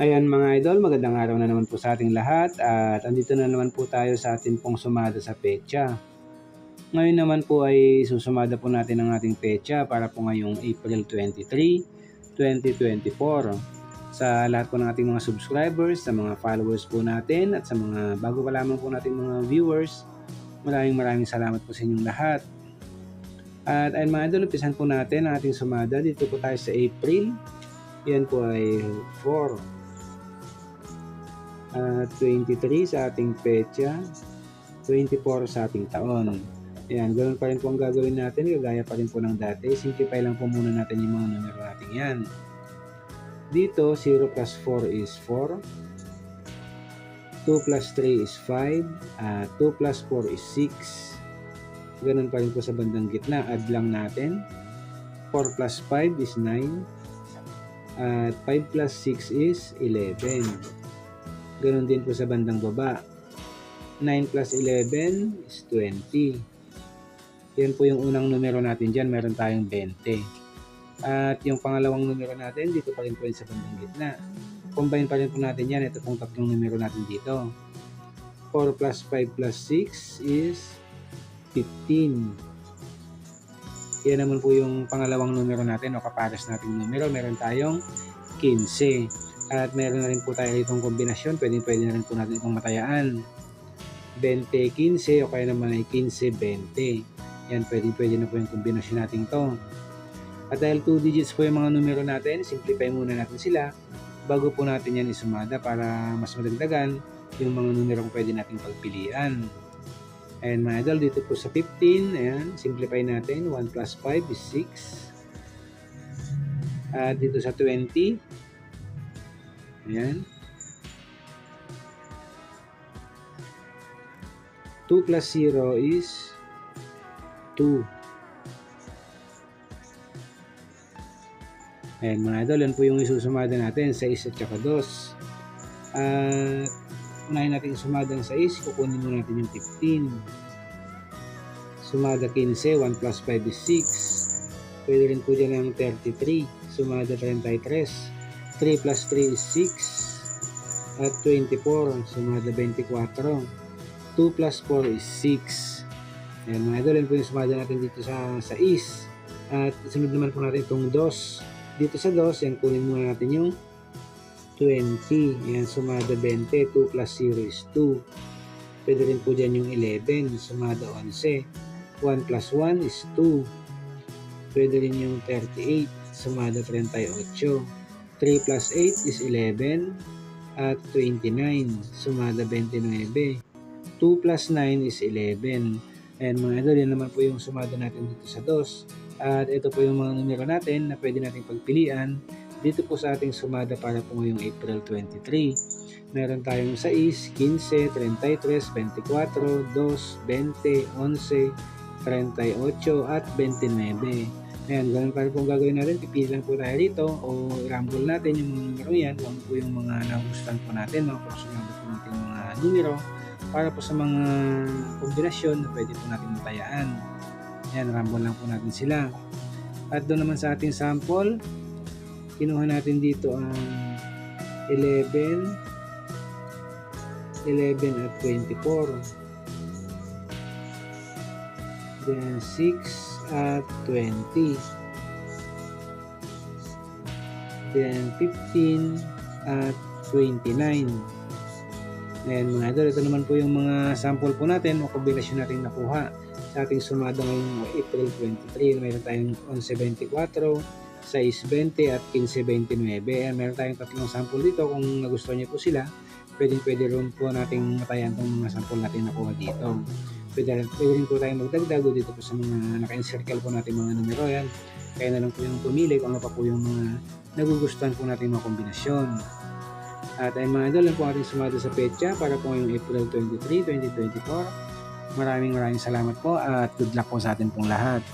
Ayan mga idol, magandang araw na naman po sa ating lahat at andito na naman po tayo sa ating pong sumada sa pecha. Ngayon naman po ay susumada po natin ang ating pecha para po ngayong April 23, 2024. Sa lahat po ng ating mga subscribers, sa mga followers po natin at sa mga bago pa lamang po nating mga viewers, maraming maraming salamat po sa inyong lahat. At ayun mga idol, umpisan po natin ang ating sumada. Dito po tayo sa April. Yan po ay 4 uh, 23 sa ating pecha, 24 sa ating taon. Ayan, ganoon pa rin po ang gagawin natin, gagaya pa rin po ng dati. Simplify lang po muna natin yung mga numero natin yan. Dito, 0 plus 4 is 4. 2 plus 3 is 5. Uh, 2 plus 4 is 6. Ganun pa rin po sa bandang gitna. Add lang natin. 4 plus 5 is 9. At 5 plus 6 is 11. Ganon din po sa bandang baba. 9 plus 11 is 20. Yan po yung unang numero natin dyan. Meron tayong 20. At yung pangalawang numero natin, dito pa rin po yun sa bandang gitna. Combine pa rin po natin yan. Ito pong tatlong numero natin dito. 4 plus 5 plus 6 is 15. Yan naman po yung pangalawang numero natin o kapares nating numero. Meron tayong 15. At meron na rin po tayo itong kombinasyon. Pwede, pwede na rin po natin itong matayaan. 20-15 o kaya naman ay 15-20. Yan, pwede, pwede na po yung kombinasyon natin to. At dahil 2 digits po yung mga numero natin, simplify muna natin sila bago po natin yan isumada para mas madagdagan yung mga numero kung pwede natin pagpilian. And mga idol, dito po sa 15, ayan, simplify natin. 1 plus 5 is 6. At dito sa 20, Ayan. 2 plus 0 is 2. Ayan mga idol, yan po yung isusumada natin, 6 at saka 2. At unahin natin sumada ng 6, kukunin mo natin yung 15. Sumada 15, 1 plus 5 is 6. Pwede rin po dyan ang 33. Sumada 33. 3 plus 3 is 6 at 24 sumada 24 2 plus 4 is 6 ayan mga idol yan po yung sumada natin dito sa, sa is at sunod naman po natin itong dos. Dito sa dos yan kunin muna natin yung 20 ayan sumada 20 2 plus 0 is 2 pwede rin po dyan yung 11 sumada 11 1 plus 1 is 2 pwede rin yung 38 sumada 38 3 plus 8 is 11 at 29. Sumada 29. 2 plus 9 is 11. And mga idol, yan naman po yung sumada natin dito sa DOS. At ito po yung mga numero natin na pwede natin pagpilian dito po sa ating sumada para po ngayong April 23. Meron tayong 6, 15, 33, 24, 2, 20, 11, 38 at 29. Ayan, ganun pa rin pong gagawin natin. Pipili lang po tayo dito o rumble natin yung mga numero yan. Huwag po yung mga nagustuhan po natin, mga personado po natin mga numero para po sa mga kombinasyon na pwede po natin matayaan. Ayan, rumble lang po natin sila. At doon naman sa ating sample, kinuha natin dito ang 11, 11 at 24. Then 6, at 20. Then 15 at 29. Ayan mga idol, ito naman po yung mga sample po natin o kombinasyon natin nakuha sa ating sumada ngayong April 23. Meron tayong 11.24, 6.20 at 15.29. Ayan, meron tayong tatlong sample dito. Kung nagustuhan niyo po sila, pwedeng pwede rin po nating matayan itong mga sample natin nakuha dito pwede, pwede rin po tayong magdagdag dito po sa mga naka-encircle po natin mga numero yan. Kaya na lang po yung pumili kung ano pa po yung mga nagugustuhan po natin mga kombinasyon. At ayun mga idol, yan po ating sumado sa pecha para po yung April 23, 2024. Maraming maraming salamat po at good luck po sa atin pong lahat.